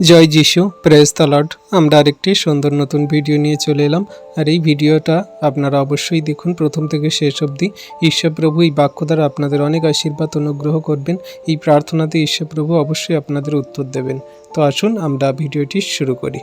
জয় যিশু প্রেস তলড আমরা আরেকটি সুন্দর নতুন ভিডিও নিয়ে চলে এলাম। আর এই ভিডিওটা আপনারা অবশ্যই দেখুন। প্রথম থেকে শেষ অবধি ঈশ্বরপ্রভু এই বাক্য দ্বারা আপনাদের অনেক আশীর্বাদ, অনুগ্রহ করবেন। এই প্রার্থনাতে ঈশ্বরপ্রভু অবশ্যই আপনাদের উত্তর দেবেন। তো আসুন আমরা ভিডিওটি শুরু করি।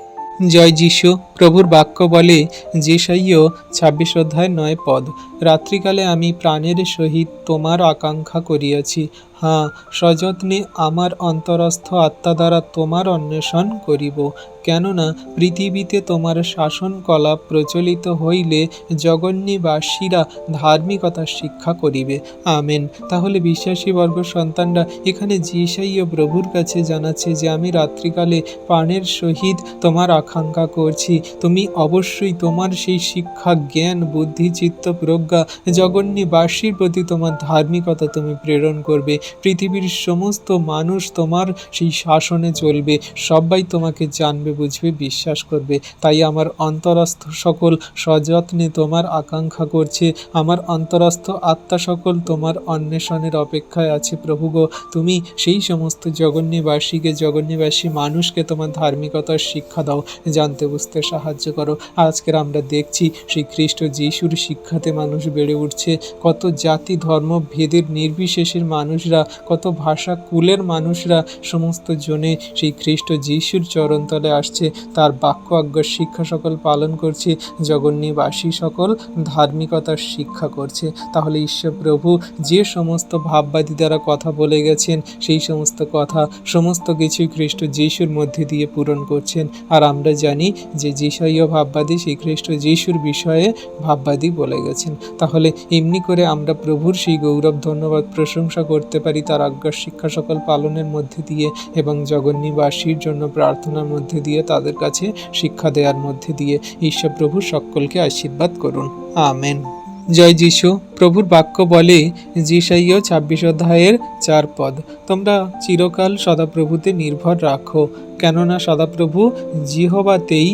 জয় যিশু, প্রভুর বাক্য বলে যে সাইয় ছাব্বিশ অধ্যায় নয় পদ, রাত্রিকালে আমি প্রাণের সহিত তোমার আকাঙ্ক্ষা করিয়াছি। হ্যাঁ সযত্নে আমার অন্তরস্থ আত্মা দ্বারা তোমার অন্বেষণ করিব। কেননা, পৃথিবীতে তোমার শাসন কলা প্রচলিত হইলে জগন্যবাসীরা ধার্মিকতার শিক্ষা করিবে। আমেন। তাহলে বিশ্বাসী বর্গ সন্তানরা, এখানে জিসাইও প্রভুর কাছে জানাচ্ছে যে, আমি রাত্রিকালে প্রাণের সহিত তোমার আকাঙ্ক্ষা করছি। তুমি অবশ্যই তোমার সেই শিক্ষা, জ্ঞান, বুদ্ধি, চিত্ত প্রজ্ঞা জগন্যবাসীর প্রতি তোমার ধার্মিকতা তুমি প্রেরণ করবে। পৃথিবীর সমস্ত মানুষ তোমার সেই শাসনে চলবে, সবাই তোমাকে জানবে, বুঝবে, বিশ্বাস করবে। তাই আমার অন্তরস্থ সকল সযত্নে তোমার আকাঙ্ক্ষা করছে। আমার অন্তরস্থ আত্মা সকল তোমার অন্বেষণের অপেক্ষায় আছে। প্রভু গো, তুমি সেই সমস্ত জগন্যবাসীকে জগন্যবাসী মানুষকে তোমার ধার্মিকতার শিক্ষা দাও, জানতে বুঝতে সাহায্য করো। আজকের আমরা দেখছি সেই খ্রিস্ট যিশুর শিক্ষাতে মানুষ বেড়ে উঠছে। কত জাতি, ধর্ম, ভেদের নির্বিশেষের মানুষরা কত ভাষা কুলের মানুষরা, সমস্ত জনে সেই খ্রিস্ট যিশুর চরণতলে আসছে, তার বাক্য আজ্ঞার শিক্ষা সকল পালন করছে জগন্নিবাসী সকল ধার্মিকতার শিক্ষা করছে। তাহলে ঈশ্বর প্রভু যে সমস্ত ভাববাদী দ্বারা কথা বলে গেছেন, সেই সমস্ত কথা সমস্ত কিছুই খ্রিস্ট যিশুর মধ্যে দিয়ে পূরণ করছেন। আর আমরা জানি যে যিশাইয় ভাববাদী, সেই খ্রিস্ট যিশুর বিষয়ে ভাববাদী বলে গেছেন। তাহলে এমনি করে আমরা প্রভুর সেই গৌরব, ধন্যবাদ, প্রশংসা করতে পারি তার আজ্ঞার শিক্ষা সকল পালনের মধ্যে দিয়ে এবং জগন্নিবাসীর জন্য প্রার্থনার মধ্যে দিয়ে তাদের কাছে শিক্ষা দেওয়ার মধ্যে দিয়ে ঈশ্বর প্রভু সকলকে আশীর্বাদ করুন। আমেন। জয় যিশু। প্রভুর বাক্য বলে যিশাইয় ছাব্বিশ অধ্যায়ের চার পদ, তোমরা চিরকাল সদাপ্রভুতে নির্ভর রাখো, কেননা সদাপ্রভু জিহবাতেই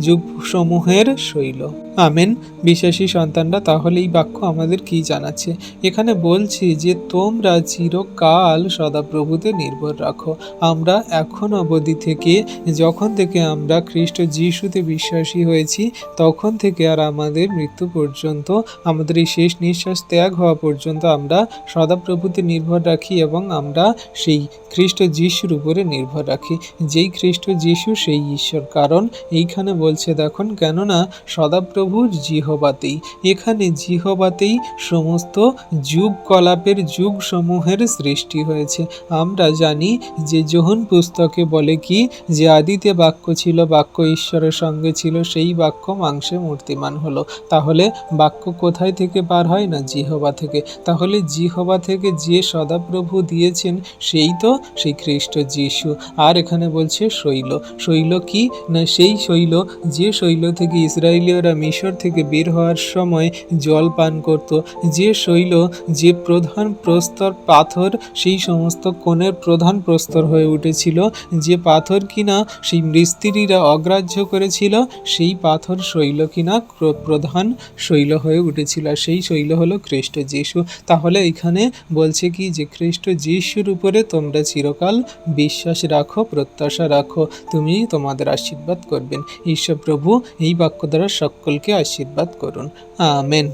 যুগসমূহের শৈল। আমেন। বিশ্বাসী সন্তানরা, তাহলে এই বাক্য আমাদের কি জানাচ্ছে? এখানে বলছি যে, তোমরা চিরকাল সদাপ্রভুতে নির্ভর রাখো। আমরা এখন অবধি থেকে, যখন থেকে আমরা খ্রিস্ট যিশুতে বিশ্বাসী হয়েছি, তখন থেকে আর আমাদের মৃত্যু পর্যন্ত, আমাদের এই শেষ নিঃশ্বাস ত্যাগ হওয়া পর্যন্ত আমরা সদাপ্রভুতে নির্ভর রাখি এবং আমরা সেই খ্রিস্ট যিশুর উপরে নির্ভর রাখি। যেই খ্রিস্ট যিশু, সেই ঈশ্বর। কারণ এইখানে বলছে, দেখুন, কেননা সদাপ্রভুর জিহবাতেই। এখানে জিহবাতেই সমস্ত যুগ কলাপের যুগ সমূহের সৃষ্টি হয়েছে। আমরা জানি যে যোহন পুস্তকে বলে কি, যে আদিতে বাক্য ছিল, বাক্য ঈশ্বরের সঙ্গে ছিল, সেই বাক্য মাংসে মূর্তিমান হলো। তাহলে বাক্য কোথায় থেকে বার হয় না জিহবা থেকে? তাহলে জিহবা থেকে যে সদাপ্রভু দিয়েছেন, সেই তো সেই খ্রিস্ট যিশু। আর এখানে বলছে শৈল। শৈল কি? না, সেই শৈল, যে শৈল থেকে ইসরায়েলীয়রা মিশর থেকে বের হওয়ার সময় জল পান করত। যে শৈল, যে প্রধান প্রস্তর পাথর, সেই সমস্ত কোণের প্রধান প্রস্তর হয়ে উঠেছিল। যে পাথর কিনা, সেই মিস্ত্রিরা অগ্রাহ্য করেছিল, সেই পাথর শৈল কিনা প্র- প্রধান শৈল হয়ে উঠেছিল। সেই শৈল হলো খ্রিস্ট যিশু। তাহলে এখানে বলছে কি যে, খ্রিস্ট যিশুর উপরে তোমরা চিরকাল বিশ্বাস রাখো, প্রত্যাশা রাখো। তুমি তোমাদের আশীর্বাদ করবেন। ঈশ্বর প্রভু এই বাক্য দ্বারা সকলকে আশীর্বাদ করুন। আমেন।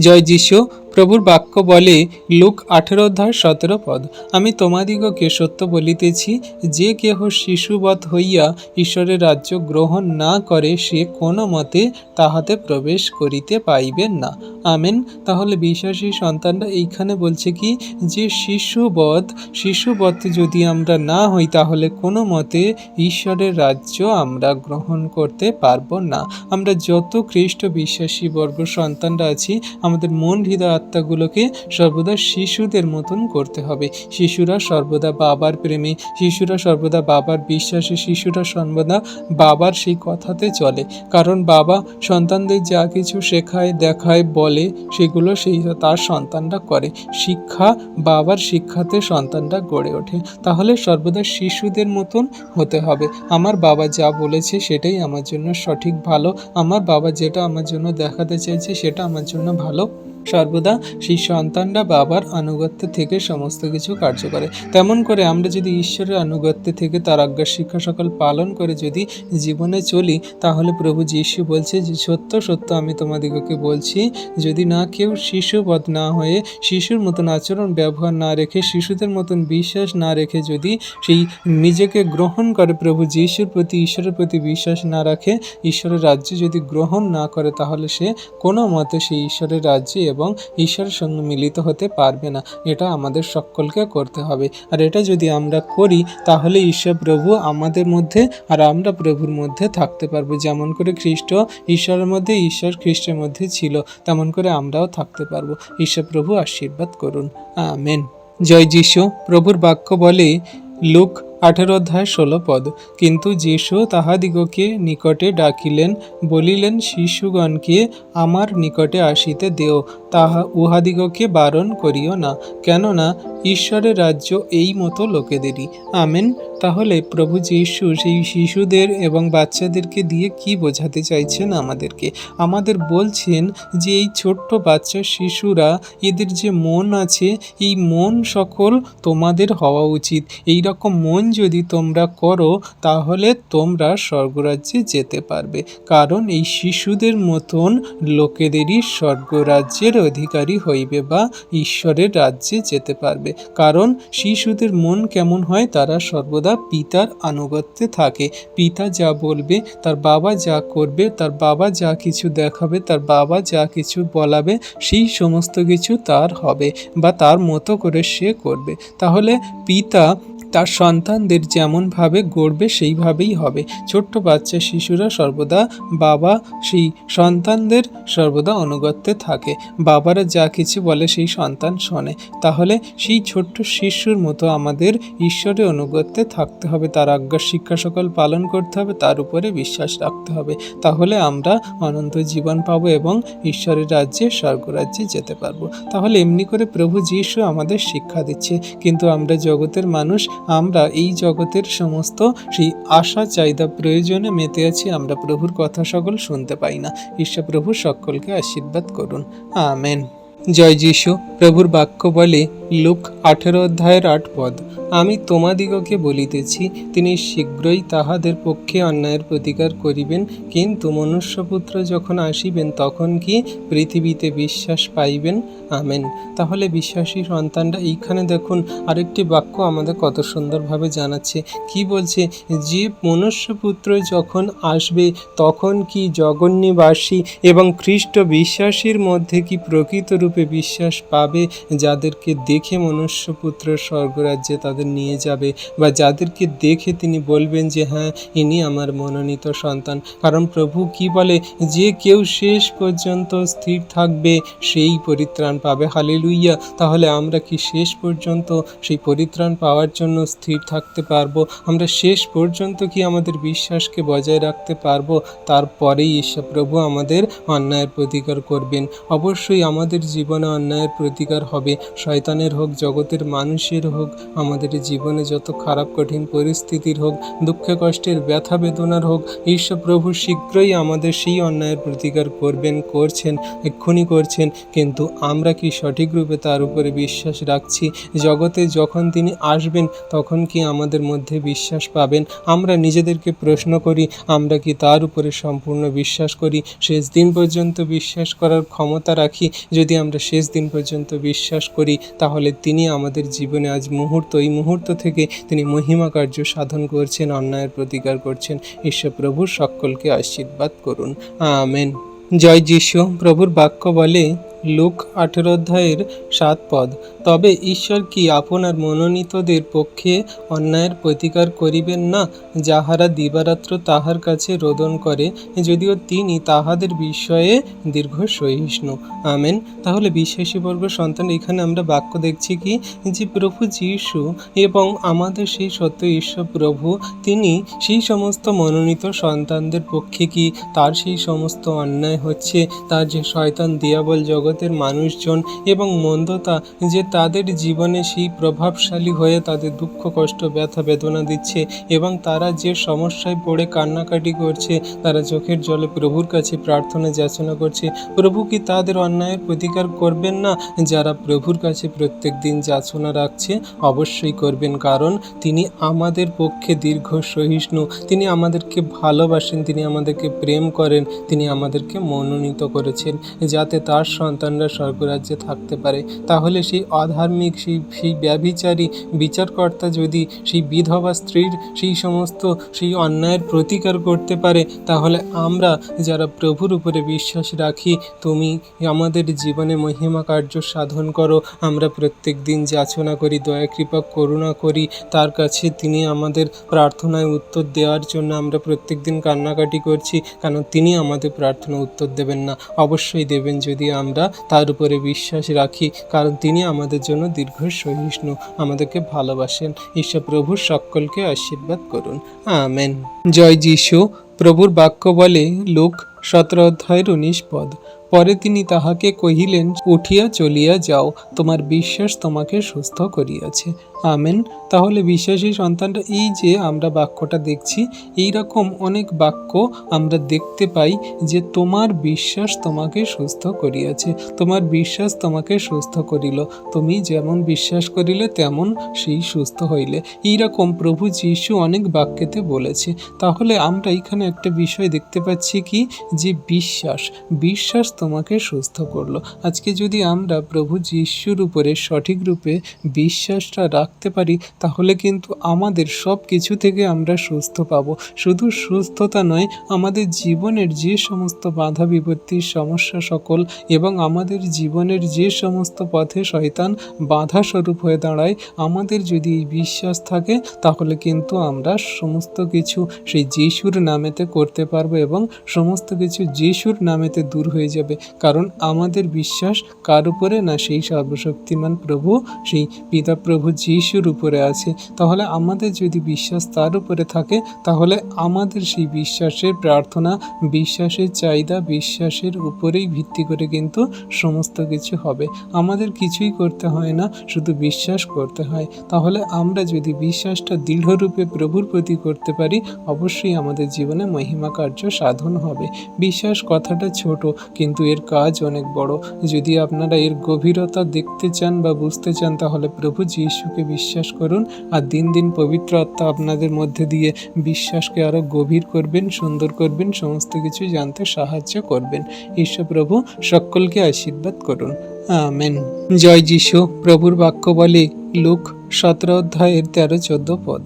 জয় যিশু। প্রভুর বাক্য বলে লুক আঠেরো অধ্যায় সতেরো পদ। আমি তোমাদিগকে সত্য বলিতেছি, যে কেহ শিশুবৎ হইয়া ঈশ্বরের রাজ্য গ্রহণ না করে সে কোনো মতে তাহাতে প্রবেশ করিতে পাইবেন না। আমেন। তাহলে বিশ্বাসী সন্তানরা এইখানে বলছে কি, যে শিশুবধ শিশুবধ যদি আমরা না হই, তাহলে কোনো মতে ঈশ্বরের রাজ্য আমরা গ্রহণ করতে পারব না। আমরা যত খ্রিস্ট বিশ্বাসী বর্গ সন্তানরা আছি, আমাদের মন হৃদয় আত্মাগুলোকে সর্বদা শিশুদের মতন করতে হবে। শিশুরা সর্বদা বাবার প্রেমে, শিশুরা সর্বদা বাবার বিশ্বাসে, শিশুরা সর্বদা বাবার সেই কথাতে চলে। কারণ বাবা সন্তানদের যা কিছু শেখায়, দেখায়, বলে, সেগুলো সেই তার সন্তানরা করে। শিক্ষা বাবার শিক্ষাতে সন্তানরা গড়ে ওঠে। তাহলে সর্বদা শিশুদের মতন হতে হবে। আমার বাবা যা বলেছে সেটাই আমার জন্য সঠিক, ভালো। আমার বাবা যেটা আমার জন্য দেখাতে চাইছে সেটা আমার জন্য ভালো। সর্বদা সেই সন্তানরা বাবার আনুগত্য থেকে সমস্ত কিছু কার্য করে। তেমন করে আমরা যদি ঈশ্বরের আনুগত্য থেকে তার আজ্ঞা শিক্ষা সকল পালন করে যদি জীবনে চলি, তাহলে প্রভু যীশু বলছে যে, সত্য সত্য আমি তোমাদিগকে বলছি, যদি না কেউ শিশুবধ না হয়ে শিশুর মতন আচরণ ব্যবহার না রেখে, শিশুদের মতন বিশ্বাস না রেখে যদি সেই নিজেকে গ্রহণ করে, প্রভু যীশুর প্রতি, ঈশ্বরের প্রতি বিশ্বাস না রাখে, ঈশ্বরের রাজ্যে যদি গ্রহণ না করে, তাহলে সে কোনো মতে সেই ঈশ্বরের রাজ্যে এবং ঈশ্বরের সঙ্গে মিলিত হতে পারবে না। এটা আমাদের সকলকে করতে হবে। আর এটা যদি আমরা করি, তাহলে ঈশ্বর প্রভু আমাদের মধ্যে আর আমরা প্রভুর মধ্যে থাকতে পারব। যেমন করে খ্রিস্ট ঈশ্বরের মধ্যে, ঈশ্বর খ্রিস্টের মধ্যে ছিল, তেমন করে আমরাও থাকতে পারব। ঈশ্বর প্রভু আশীর্বাদ করুন। আমেন। জয় যিশু। প্রভুর বাক্য বলে লুক আঠেরো অধ্যায় ষোলো পদ। কিন্তু যীশু তাহাদিগকে নিকটে ডাকিলেন, বলিলেন, শিশুগণকে আমার নিকটে আসিতে দেও। তাহা উহাদিগকে বারণ করিও না, কেননা ঈশ্বরের রাজ্য এই মতো লোকেদেরই। আমেন। তাহলে প্রভু যীশু সেই শিশুদের এবং বাচ্চাদেরকে দিয়ে কি বোঝাতে চাইছেন আমাদেরকে? আমাদের বলছেন যে এই ছোট্ট বাচ্চা শিশুরা, এদের যে মন আছে, এই মন সকল তোমাদের হওয়া উচিত। এই রকম মন যদি তোমরা করো, তাহলে তোমরা স্বর্গরাজ্যে যেতে পারবে। কারণ এই শিশুদের মতন লোকেদেরই স্বর্গরাজ্যের অধিকারী হইবে বা ঈশ্বরের রাজ্যে যেতে পারবে। কারণ শিশুদের মন কেমন হয়, তারা সর্বদা পিতার আনুগত্যে থাকে। পিতা যা বলবে, তার বাবা যা করবে, তার বাবা যা কিছু দেখাবে, তার বাবা যা কিছু বলাবে, সেই সমস্ত কিছু তার হবে বা তার মতো করে সে করবে। তাহলে পিতা তার সন্তানদের যেমনভাবে গড়বে, সেইভাবেই হবে। ছোট্ট বাচ্চা শিশুরা সর্বদা বাবা, সেই সন্তানদের সর্বদা অনুগত্যে থাকে। বাবারা যা কিছু বলে, সেই সন্তান শোনে। তাহলে সেই ছোট্ট শিশুর মতো আমাদের ঈশ্বরের অনুগত্যে থাকতে হবে। তার আজ্ঞা শিক্ষা সকল পালন করতে হবে, তার উপরে বিশ্বাস রাখতে হবে। তাহলে আমরা অনন্ত জীবন পাবো এবং ঈশ্বরের রাজ্যে, স্বর্গরাজ্যে যেতে পারব। তাহলে এমনি করে প্রভু যীশু আমাদের শিক্ষা দিচ্ছে। কিন্তু আমরা জগতের মানুষ আমরা এই জগতের সমস্ত সেই আশা, চাহিদা, প্রয়োজনে মেতে আছি, আমরা প্রভুর কথা সকল শুনতে পাই না। ঈশ্বর প্রভু সকলকে আশীর্বাদ করুন। আমেন। জয় যিশু। প্রভুর বাক্য বলে লুক আঠেরো অধ্যায়ের আট পদ। আমি তোমাদিগকে বলিতেছি, তিনি শীঘ্রই তাহাদের পক্ষে অন্যায়ের প্রতিকার করিবেন। কিন্তু মনুষ্যপুত্র যখন আসিবেন, তখন কি পৃথিবীতে বিশ্বাস পাইবেন? আমেন। তাহলে বিশ্বাসী সন্তানরা এইখানে দেখুন, আরেকটি বাক্য আমাদের কত সুন্দরভাবে জানাচ্ছে। কি বলছে? যে মনুষ্যপুত্র যখন আসবে, তখন কি জগন্নিবাসী এবং খ্রিস্ট বিশ্বাসীর মধ্যে কি প্রকৃত রূপে বিশ্বাস পাবে? যাদেরকে দেখে মনুষ্যপুত্র স্বর্গরাজ্যে তাদের নিয়ে যাবে বা যাদেরকে দেখে তিনি বলবেন যে হ্যাঁ ইনি আমার মনোনীত সন্তান। কারণ প্রভু কি বলে? যে কেউ শেষ পর্যন্ত স্থির থাকবে, সেই পরিত্রাণ পাবে। হালেলুইয়া! তাহলে আমরা কি শেষ পর্যন্ত সেই পরিত্রাণ পাওয়ার জন্য স্থির থাকতে পারব? আমরা শেষ পর্যন্ত কি আমাদের বিশ্বাসকে বজায় রাখতে পারব? তারপরেই ঈশ্বর প্রভু আমাদের অন্যায়ের প্রতিকার করবেন। অবশ্যই আমাদের জীবনে অন্যায়ের প্রতিকার হবে। শয়তানের হোক, জগতের মানুষের হোক, আমাদের জীবনে যত খারাপ, কঠিন পরিস্থিতির হোক, দুঃখে কষ্টের, ব্যথা বেদনার হোক, ঈশ্বর প্রভু শীঘ্রই আমাদের সেই অন্যায়ের প্রতিকার করবেন, করছেন, এক্ষুনি করছেন। কিন্তু আমরা কি সঠিক রূপে তার উপরে বিশ্বাস রাখছি? জগতে যখন তিনি আসবেন, তখন কি আমাদের মধ্যে বিশ্বাস পাবেন? আমরা নিজেদেরকে প্রশ্ন করি, আমরা কি তার উপরে সম্পূর্ণ বিশ্বাস করি? শেষ দিন পর্যন্ত বিশ্বাস করার ক্ষমতা রাখি? যদি আমরা শেষ দিন পর্যন্ত বিশ্বাস করি, তাহলে তিনি আমাদের জীবনে আজ মুহূর্ত, এই মুহূর্ত থেকে তিনি মহিমা কার্য সাধন করছেন, অন্যায়ের প্রতিকার করছেন। ঈশ্বর প্রভু সকলকে আশীর্বাদ করুন। আমেন। জয় যিশু। প্রভুর বাক্য বলে লুক আঠেরো অধ্যায়ের সাত পদ। তবে ঈশ্বর কি আপনার মনোনীতদের পক্ষে অন্যায়ের প্রতিকার করিবেন না, যাহারা দিবারাত্র তাহার কাছে রোদন করে, যদিও তিনি তাহাদের বিষয়ে দীর্ঘ সহিষ্ণু আমেন। তাহলে বিশ্বাসী বর্গ সন্তান, এখানে আমরা বাক্য দেখছি কি? যে প্রভু যীশু এবং আমাদের সেই সত্য ঈশ্বর প্রভু, তিনি সেই সমস্ত মনোনীত সন্তানদের পক্ষে কি? তার সেই সমস্ত অন্যায় হচ্ছে, তার যে শয়তান, দিয়াবল জগৎ জগতের মানুষজন এবং মন্দতা যে তাদের জীবনে সেই প্রভাবশালী হয়ে তাদের দুঃখ, কষ্ট, ব্যথা, বেদনা দিচ্ছে এবং তারা যে সমস্যায় পড়ে, কান্নাকাটি করছে, তারা চোখের জলে প্রভুর কাছে প্রার্থনা যাচনা করছে। প্রভু কি তাদের অন্যায়ের প্রতিকার করবেন না? যারা প্রভুর কাছে প্রত্যেক দিন যাচনা রাখছে, অবশ্যই করবেন, কারণ তিনি আমাদের পক্ষে দীর্ঘ সহিষ্ণু। তিনি আমাদেরকে ভালোবাসেন, তিনি আমাদেরকে প্রেম করেন, তিনি আমাদেরকে মনোনীত করেছেন, যাতে তার সন্তানরা স্বর্গরাজ্যে থাকতে পারে, তাহলে সেই অধার্মিক, সেই সেই ব্যভিচারী বিচারকর্তা যদি সেই বিধবা স্ত্রীর সেই সমস্ত সেই অন্যায়ের প্রতিকার করতে পারে, তাহলে আমরা যারা প্রভুর উপরে বিশ্বাস রাখি, তুমি আমাদের জীবনে মহিমা কার্য সাধন করো। আমরা প্রত্যেক দিন যাচনা করি, দয়া, কৃপা, করুণা করি। তার কাছে তিনি আমাদের প্রার্থনায় উত্তর দেওয়ার জন্য আমরা প্রত্যেক দিন কান্নাকাটি করছি, কারণ তিনি আমাদের প্রার্থনা উত্তর দেবেন না। অবশ্যই দেবেন যদি আমরা তার উপরে বিশ্বাস রাখি, কারণ তিনি আমাদের জন্য দীর্ঘ সহিষ্ণু আমাদেরকে ভালোবাসেন। ঈশ্বর প্রভু সকলকে আশীর্বাদ করুন। আমেন। জয় যিশু। প্রভুর বাক্য বলে লোক সতেরো অধ্যায়ের উনিশ পদ। পরে তিনি তাহাকে কহিলেন, উঠিয়া চলিয়া যাও। তোমার বিশ্বাস তোমাকে সুস্থ করিয়াছে। আমেন। তাহলে বিশ্বাসী সন্তানরা এই যে আমরা বাক্যটা দেখছি এই রকম অনেক বাক্য আমরা দেখতে পাই যে তোমার বিশ্বাস তোমাকে সুস্থ করিয়াছে, তোমার বিশ্বাস তোমাকে সুস্থ করিল, তুমি যেমন বিশ্বাস করিলে তেমন সেই সুস্থ হইলে। এইরকম প্রভু যিশু অনেক বাক্যেতে বলেছে। তাহলে আমরা এখানে একটা বিষয় দেখতে পাচ্ছি কি? যে বিশ্বাস বিশ্বাস তোমাকে সুস্থ করল। আজকে যদি আমরা প্রভু যিশুর উপরে সঠিক রূপে বিশ্বাসটা রাখতে পারি, তাহলে কিন্তু আমাদের সব কিছু থেকে আমরা সুস্থ পাবো। শুধু সুস্থতা নয়, আমাদের জীবনের যে সমস্ত বাধা বিপত্তির সমস্যা সকল এবং আমাদের জীবনের যে সমস্ত পথে শয়তান বাধা স্বরূপ হয়ে দাঁড়ায়, আমাদের যদি এই বিশ্বাস থাকে, তাহলে কিন্তু আমরা সমস্ত কিছু সেই যিশুর নামেতে করতে পারব এবং সমস্ত কিছু যিশুর নামেতে দূর হয়ে যাবে। কারণ আমাদের বিশ্বাস কার উপরে? না সেই সর্বশক্তিমান প্রভু, সেই পিতা প্রভু যিশুর উপরে আছে। তাহলে আমাদের যদি বিশ্বাস তার উপরে থাকে, তাহলে আমাদের সেই বিশ্বাসের প্রার্থনা, বিশ্বাসের চাহিদা, বিশ্বাসের উপরেই ভিত্তি করে কিন্তু সমস্ত কিছু হবে। আমাদের কিছুই করতে হয় না, শুধু বিশ্বাস করতে হয়। তাহলে আমরা যদি বিশ্বাসটা দৃঢ়রূপে প্রভুর প্রতি করতে পারি, অবশ্যই আমাদের জীবনে মহিমা কার্য সাধন হবে। বিশ্বাস কথাটা ছোট, কিন্তু এর কাজ অনেক বড়। যদি আপনারা এর গভীরতা দেখতে চান বা বুঝতে চান, তাহলে প্রভু যিশুকে বিশ্বাস করুন আর দিন দিন পবিত্র আত্মা আপনাদের মধ্যে দিয়ে বিশ্বাসকে আরও গভীর করবেন, সুন্দর করবেন, সমস্ত কিছু জানতে সাহায্য করবেন। ঈশ্বর প্রভু, সকলকে আশীর্বাদ করুন। আমেন। জয় যিশু। প্রভুর বাক্য বলে লুক সতেরো অধ্যায়ের তেরো, চোদ্দ পদ।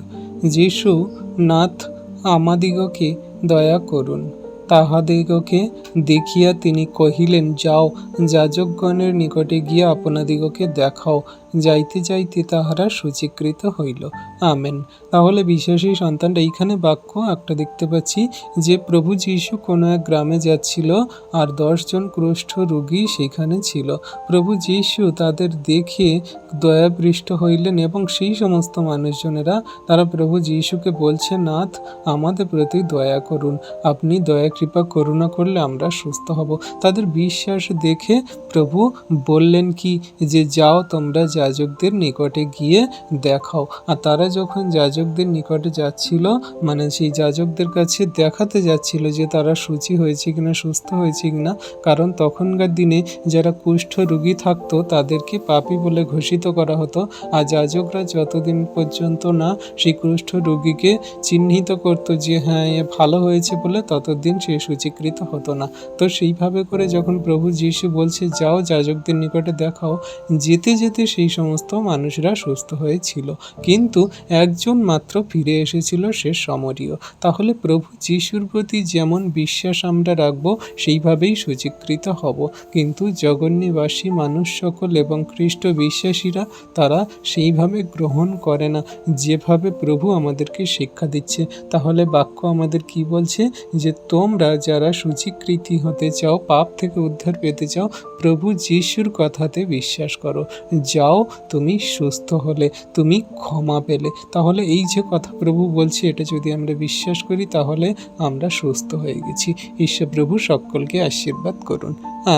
যিশু, নাথ আমাদিগকে দয়া করুন। তাহাদিগকে দেখিয়া তিনি কহিলেন, যাও, যাজকগণের নিকটে গিয়া আপনাদিগকে দেখাও। যাইতে যাইতে তাহারা সূচীকৃত হইল। আমেন। তাহলে বিশ্বাসী সন্তানটা এইখানে বাক্য একটা দেখতে পাচ্ছি যে প্রভু যীশু কোনো এক গ্রামে যাচ্ছিল আর দশজন কুষ্ঠ রোগী সেখানে ছিল। প্রভু যীশু তাদের দেখে দয়াপৃষ্ট হইলেন এবং সেই সমস্ত মানুষজনেরা তারা প্রভু যীশুকে বলছে, নাথ, আমাদের প্রতি দয়া করুন। আপনি দয়া, কৃপা, করুণা করলে আমরা সুস্থ হব। তাদের বিশ্বাস দেখে প্রভু বললেন কি, যে যাও তোমরা যাজকদের নিকটে গিয়ে দেখাও। আর তারা যখন যাজকদের নিকটে যাচ্ছিল মানে সেই যাজকদের কাছে দেখাতে যাচ্ছিল যে তারা সূচি হয়েছে কিনা, সুস্থ হয়েছে কিনা, কারণ তখনকার দিনে যারা কুষ্ঠ রোগী থাকতো, তাদেরকে পাপি বলে ঘোষিত করা হতো। আর যাজকরা যতদিন পর্যন্ত না সেই কুষ্ঠ রোগীকে চিহ্নিত করতো যে হ্যাঁ এ ভালো হয়েছে বলে, ততদিন সে সূচীকৃত হতো না। তো সেইভাবে করে যখন প্রভু যিশু বলছে, যাও যাজকদের নিকটে দেখাও। যেতে যেতে সেই সমস্ত মানুষরা সুস্থ হয়েছিল। কিন্তু একজন মাত্র ফিরে এসেছিল সে সমরীয়। তাহলে প্রভু যিশুর প্রতি যেমন বিশ্বাস আমরা রাখব, সেইভাবেই সূচীকৃত হব। কিন্তু জগন্নিবাসী মানুষ সকল এবং খ্রিস্ট বিশ্বাসীরা তারা সেইভাবে গ্রহণ করে না। যেভাবে প্রভু আমাদেরকে শিক্ষা দিচ্ছে, তাহলে বাক্য আমাদের কি বলছে? যে তোমরা যারা সূচীকৃতি হতে চাও, পাপ থেকে উদ্ধার পেতে চাও, প্রভু যিশুর কথাতে বিশ্বাস করো। যাও তুমি সুস্থ হলে, তুমি ক্ষমা পেলে। তাহলে এই যে কথা প্রভু বলছে, এটা যদি আমরা বিশ্বাস করি, তাহলে আমরা সুস্থ হয়ে গেছি। ঈশ্বর প্রভু সকলকে আশীর্বাদ করুন।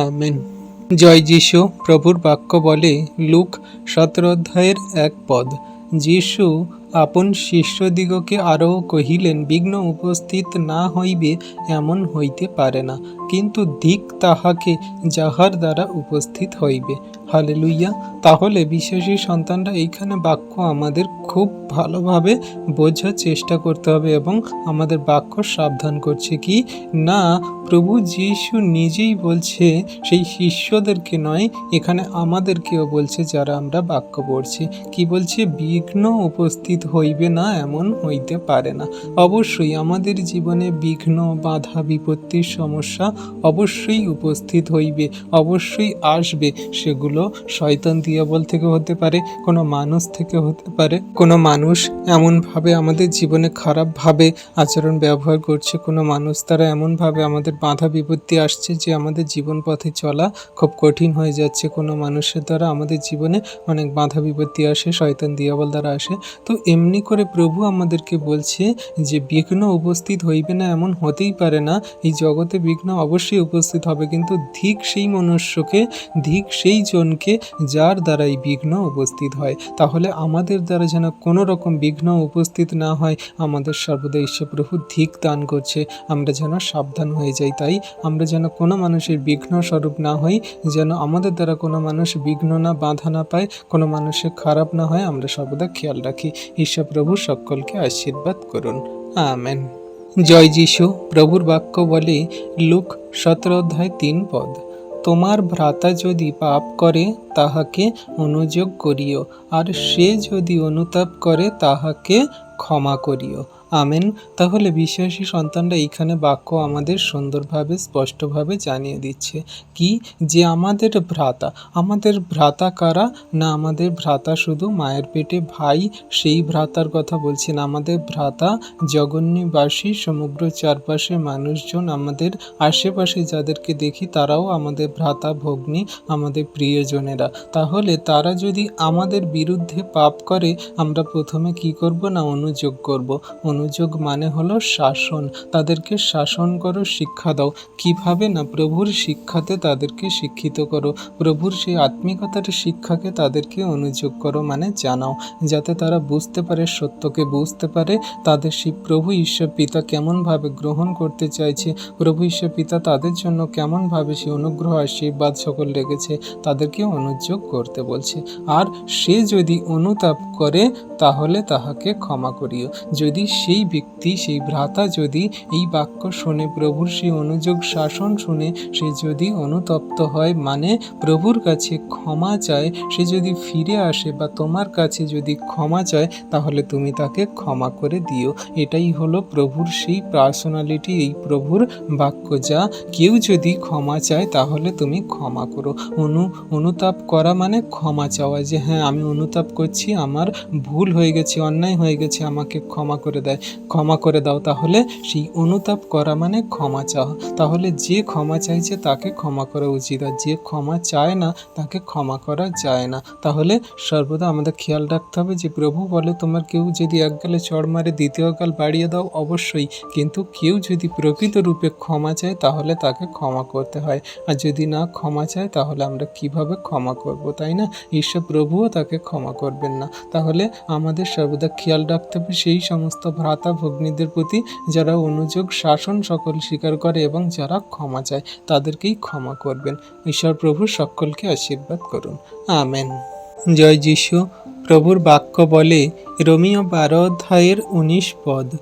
আমেন। জয় যিশু, প্রভুর বাক্য বলে লুক সতেরো অধ্যায়ের এক পদ। যিশু আপন শিষ্যদিগকে আরও কহিলেন, বিঘ্ন উপস্থিত না হইবে, এমন হইতে পারে না। কিন্তু দিক তাহাকে যাহার দ্বারা উপস্থিত হইবে। হালেলুইয়া তাহলে বিশ্বাসী সন্তানরা এইখানে বাক্য আমাদের খুব ভালোভাবে বোঝার চেষ্টা করতে হবে এবং আমাদের বাক্য সাবধান করছে কি? না, প্রভু যিশু নিজেই বলছে, সেই শিষ্যদেরকে নয়, এখানে আমাদেরকেও বলছে যারা আমরা বাক্য পড়ছি। কি বলছে? বিঘ্ন উপস্থিত হইবে না এমন হইতে পারে না। অবশ্যই আমাদের জীবনে বিঘ্ন, বাধা, বিপত্তির সমস্যা অবশ্যই উপস্থিত হইবে, অবশ্যই আসবে, সেগুলো শয়তান দিয়াবল থেকে হতে পারে, কোনো মানুষ থেকে হতে পারে। কোনো মানুষ এমনভাবে আমাদের জীবনে খারাপভাবে আচরণ ব্যবহার করছে, কোনো মানুষ তারা এমনভাবে আমাদের বাধা বিপত্তি আসছে যে আমাদের জীবন পথে চলা খুব কঠিন হয়ে যাচ্ছে। কোনো মানুষের দ্বারা আমাদের জীবনে অনেক বাধা বিপত্তি আসে, শয়তান দিয়াবল দ্বারা আসে। তো এমনি করে প্রভু আমাদেরকে বলছে যে, বিঘ্ন উপস্থিত হইবে না, এমন হতেই পারে না। এই জগতে বিঘ্ন অবশ্যই উপস্থিত হবে, কিন্তু ধিক সেই মনুষ্যকে, ধিক সেই জনকে যার দ্বারা এই বিঘ্ন উপস্থিত হয়, তাহলে আমাদের দ্বারা যেন কোনো রকম বিঘ্ন উপস্থিত না হয়, আমাদের সর্বদা ঈশ্বরপ্রভু ধিক দান করছে, আমরা যেন সাবধান হয়ে যাই। তাই আমরা যেন কোনো মানুষের বিঘ্ন স্বরূপ না হই, যেন আমাদের দ্বারা কোনো মানুষ বিঘ্ন না, বাধা না পায়, কোনো মানুষের খারাপ না হয়, আমরা সর্বদা খেয়াল রাখি। ঈশ্বরপ্রভু সকলকে আশীর্বাদ করুন। আমেন। জয় যিশু। প্রভুর বাক্য বলে লুক সতেরো অধ্যায় তিন পদ। তোমার ভ্রাতা যদি পাপ করে, তাহাকে অনুযোগ করিও। আর সে যদি অনুতাপ করে, তাহাকে ক্ষমা করিও। আমেন। তাহলে বিশ্বাসী সন্তানরা এইখানে বাক্য আমাদের সুন্দরভাবে, স্পষ্টভাবে জানিয়ে দিচ্ছে। কি? যে আমাদের ভ্রাতা। আমাদের ভ্রাতা কারা? না, আমাদের ভ্রাতা শুধু মায়ের পেটে ভাই, সেই ভ্রাতার কথা বলছি না। আমাদের ভ্রাতা জগন্যবাসী সমগ্র চারপাশে মানুষজন, আমাদের আশেপাশে যাদেরকে দেখি তারাও আমাদের ভ্রাতা, ভগ্নী, আমাদের প্রিয়জনেরা। তাহলে তারা যদি আমাদের বিরুদ্ধে পাপ করে, আমরা প্রথমে কি করব না অনুযোগ করব? অনুযোগ মানে হলো শাসন। তাদেরকে শাসন করো, শিক্ষা দাও। কীভাবে না প্রভুর শিক্ষাতে তাদেরকে শিক্ষিত করো? প্রভুর সেই আত্মিকতার শিক্ষাকে তাদেরকে অনুযোগ করো মানে জানাও, যাতে তারা বুঝতে পারে, সত্যকে বুঝতে পারে। তাদের সেই প্রভু ঈশ্বর পিতা কেমনভাবে গ্রহণ করতে চাইছে? প্রভু ঈশ্বর পিতা তাদের জন্য কেমনভাবে সে অনুগ্রহ, আশীর্বাদ সকল রেখেছে? তাদেরকে অনুযোগ করতে বলছে। আর সে যদি অনুতাপ করে, তাহলে তাহাকে ক্ষমা করিও। যদি সেই ব্যক্তি, সেই ভ্রাতা যদি এই বাক্য শুনে, প্রভুর সেই অনুযোগ শাসন শুনে, সে যদি অনুতপ্ত হয় মানে প্রভুর কাছে ক্ষমা চায়, সে যদি ফিরে আসে বা তোমার কাছে যদি ক্ষমা চায়, তাহলে তুমি তাকে ক্ষমা করে দিও। এটাই হলো প্রভুর সেই পার্সোনালিটি এই প্রভুর বাক্য। যা কেউ যদি ক্ষমা চায়, তাহলে তুমি ক্ষমা করো। অনু, অনুতাপ করা মানে ক্ষমা চাওয়া যে হ্যাঁ আমি অনুতাপ করছি, আমার ভুল হয়ে গেছে, অন্যায় হয়ে গেছে, আমাকে ক্ষমা করে দেয় ক্ষমা করে দাও তাহলে সেই অনুতাপ করা মানে ক্ষমা চাওয়া। তাহলে যে ক্ষমা চাইছে তাকে ক্ষমা করা উচিত, আর যে ক্ষমা চায় না তাকে ক্ষমা করা যায় না। তাহলে সর্বদা আমাদের খেয়াল রাখতে হবে যে প্রভু বলে, তোমার কেউ যদি এক গালে চড় মারে দ্বিতীয় গাল বাড়িয়ে দাও অবশ্যই। কিন্তু কেউ যদি প্রকৃত রূপে ক্ষমা চায় তাহলে তাকে ক্ষমা করতে হয়। আর যদি না ক্ষমা চায় তাহলে আমরা কীভাবে ক্ষমা করব, তাই না? ঈশ্বর প্রভুও তাকে ক্ষমা করবেন না। তাহলে আমাদের সর্বদা খেয়াল রাখতে হবে সেই সমস্ত ভ্রাতা ভগ্নীদের প্রতি যারা অনুযোগ, শাসন সকল স্বীকার করে এবং যারা ক্ষমা চায়, তাদেরকেই ক্ষমা করবেন। ঈশ্বর প্রভু সকলকে আশীর্বাদ করুন। আমেন। জয় যিশু। প্রভুর বাক্য বলে রোমিও বারো অধ্যায়ের উনিশ পদ,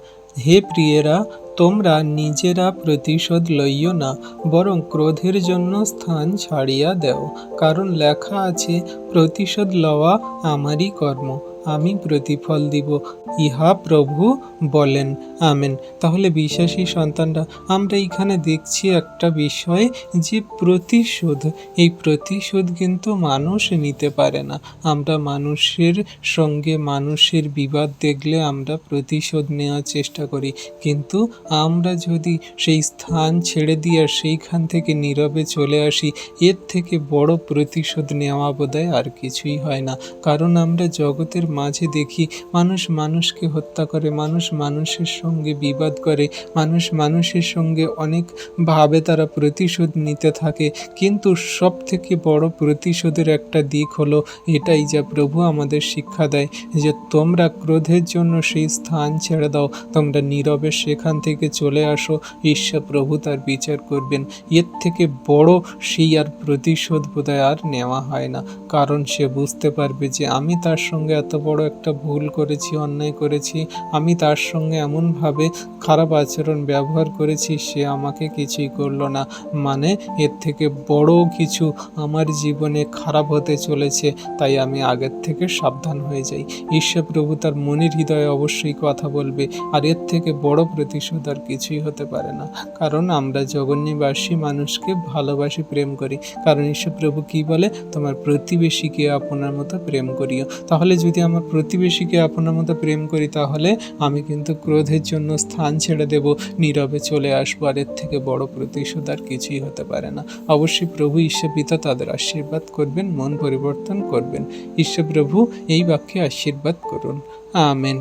হে প্রিয়েরা, তোমরা নিজেরা প্রতিশোধ লইও না, বরং ক্রোধের জন্য স্থান ছাড়িয়া দেও। কারণ লেখা আছে, প্রতিশোধ লওয়া আমারই কর্ম। আমি প্রতিফল দিব। ইহা প্রভু বলেন, আমেন। তাহলে বিশ্বাসী সন্তানরা, আমরা এখানে দেখছি একটা বিষয় যে প্রতিশোধ, এই প্রতিশোধ কিন্তু মানুষ নিতে পারে না। আমরা মানুষের সঙ্গে মানুষের বিবাদ দেখলে আমরা প্রতিশোধ নেওয়ার চেষ্টা করি। কিন্তু আমরা যদি সেই স্থান ছেড়ে দিয়ে আর সেইখান থেকে নীরবে চলে আসি, এর থেকে বড় প্রতিশোধ নেওয়া বোধহয় আর কিছুই হয় না। কারণ আমরা জগতের মাঝে দেখি মানুষ মানুষকে হত্যা করে, মানুষ মানুষের সঙ্গে বিবাদ করে, মানুষ মানুষের সঙ্গে অনেকভাবে তারা প্রতিশোধ নিতে থাকে। কিন্তু সব থেকে বড় প্রতিশোধের একটা দিক হলো, এটাই যা প্রভু আমাদের শিক্ষা দেয় যে তোমরা ক্রোধের জন্য সেই স্থান ছেড়ে দাও, তোমরা নীরবে সেখান থেকে চলে আসো, ঈশ্বর প্রভু তার বিচার করবেন। এর থেকে বড় সেই আর প্রতিশোধ বোধহয় আর নেওয়া হয় না। কারণ সে বুঝতে পারবে যে আমি তার সঙ্গে এত বড় একটা ভুল করেছি, অন্যায় করেছি, আমি তার সঙ্গে এমনভাবে খারাপ আচরণ ব্যবহার করেছি, সে আমাকে কিছুই করল না। মানে এর থেকে বড় কিছু আমার জীবনে খারাপ হতে চলেছে, তাই আমি আগের থেকে সাবধান হয়ে যাই। ঈশ্বর প্রভু তার মনের হৃদয়ে অবশ্যই কথা বলবে, আর এর থেকে বড় প্রতিশোধ আর কিছুই হতে পারে না। কারণ আমরা জগন্যবাসী মানুষকে ভালোবাসি, প্রেম করি। কারণ ঈশ্বর প্রভু কি বলে? তোমার প্রতিবেশীকে আপনার মতো প্রেম করিও। তাহলে যদি আমার প্রতিবেশীকে আপনার মতো প্রেম করি, তাহলে আমি কিন্তু ক্রোধের জন্য স্থান ছেড়ে দেব। নীরবে চলে আসব আর এর থেকে বড় প্রতিশোধ আর কিছুই হতে পারে না। অবশ্যই প্রভু ঈশ্বর পিতা তাদের আশীর্বাদ করবেন, মন পরিবর্তন করবেন। ঈশ্বর প্রভু এই বাক্যে আশীর্বাদ করুন। আমেন।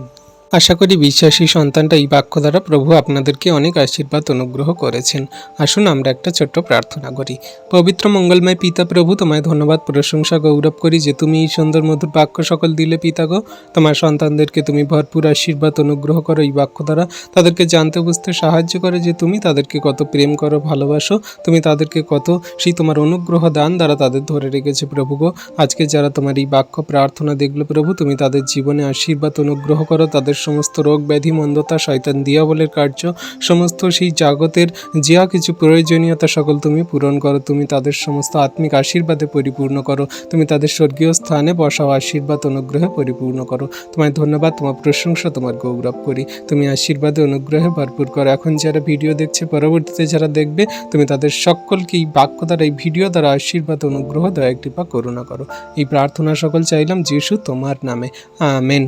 আশা করি বিশ্বাসী সন্তানটা এই বাক্য দ্বারা প্রভু আপনাদেরকে অনেক আশীর্বাদ অনুগ্রহ করেছেন। আসুন আমরা একটা ছোট্ট প্রার্থনা করি। পবিত্র মঙ্গলময় পিতা প্রভু, তোমায় ধন্যবাদ, প্রশংসা, গৌরব করি যে তুমি এই সুন্দর মধুর বাক্য সকল দিলে পিতা গো। তোমার সন্তানদেরকে তুমি ভরপুর আশীর্বাদ অনুগ্রহ করো এই বাক্য দ্বারা। তাদেরকে জানতে বুঝতে সাহায্য করে যে তুমি তাদেরকে কত প্রেম করো, ভালোবাসো। তুমি তাদেরকে কত সেই তোমার অনুগ্রহ দান দ্বারা তাদের ধরে রেখেছে প্রভু গো। আজকে যারা তোমার এই বাক্য প্রার্থনা দেখল প্রভু, তুমি তাদের জীবনে আশীর্বাদ অনুগ্রহ করো, তাদের সমস্ত রোগ ব্যাধি, মন্দতা, শয়তান, দিয়াবলের কার্য, সমস্ত সেই জগতের যা কিছু প্রয়োজনীয়তা সকল তুমি পূরণ করো। তুমি তাদের সমস্ত আত্মিক আশীর্বাদে পরিপূর্ণ করো। তুমি তাদের স্বর্গীয় স্থানে বসাও আশীর্বাদ অনুগ্রহে পরিপূর্ণ করো। তোমায় ধন্যবাদ, তোমার প্রশংসা, তোমার গৌরব করি। তুমি আশীর্বাদে অনুগ্রহে ভরপুর করো। এখন যারা ভিডিও দেখছে, পরবর্তীতে যারা দেখবে, তুমি তাদের সকলকে এই বাক্য দ্বারা, এই ভিডিও দ্বারা আশীর্বাদ, অনুগ্রহ, দয়া, কৃপা, করুণা করো। এই প্রার্থনা সকল চাইলাম, যিশু তোমার নামে। আমেন।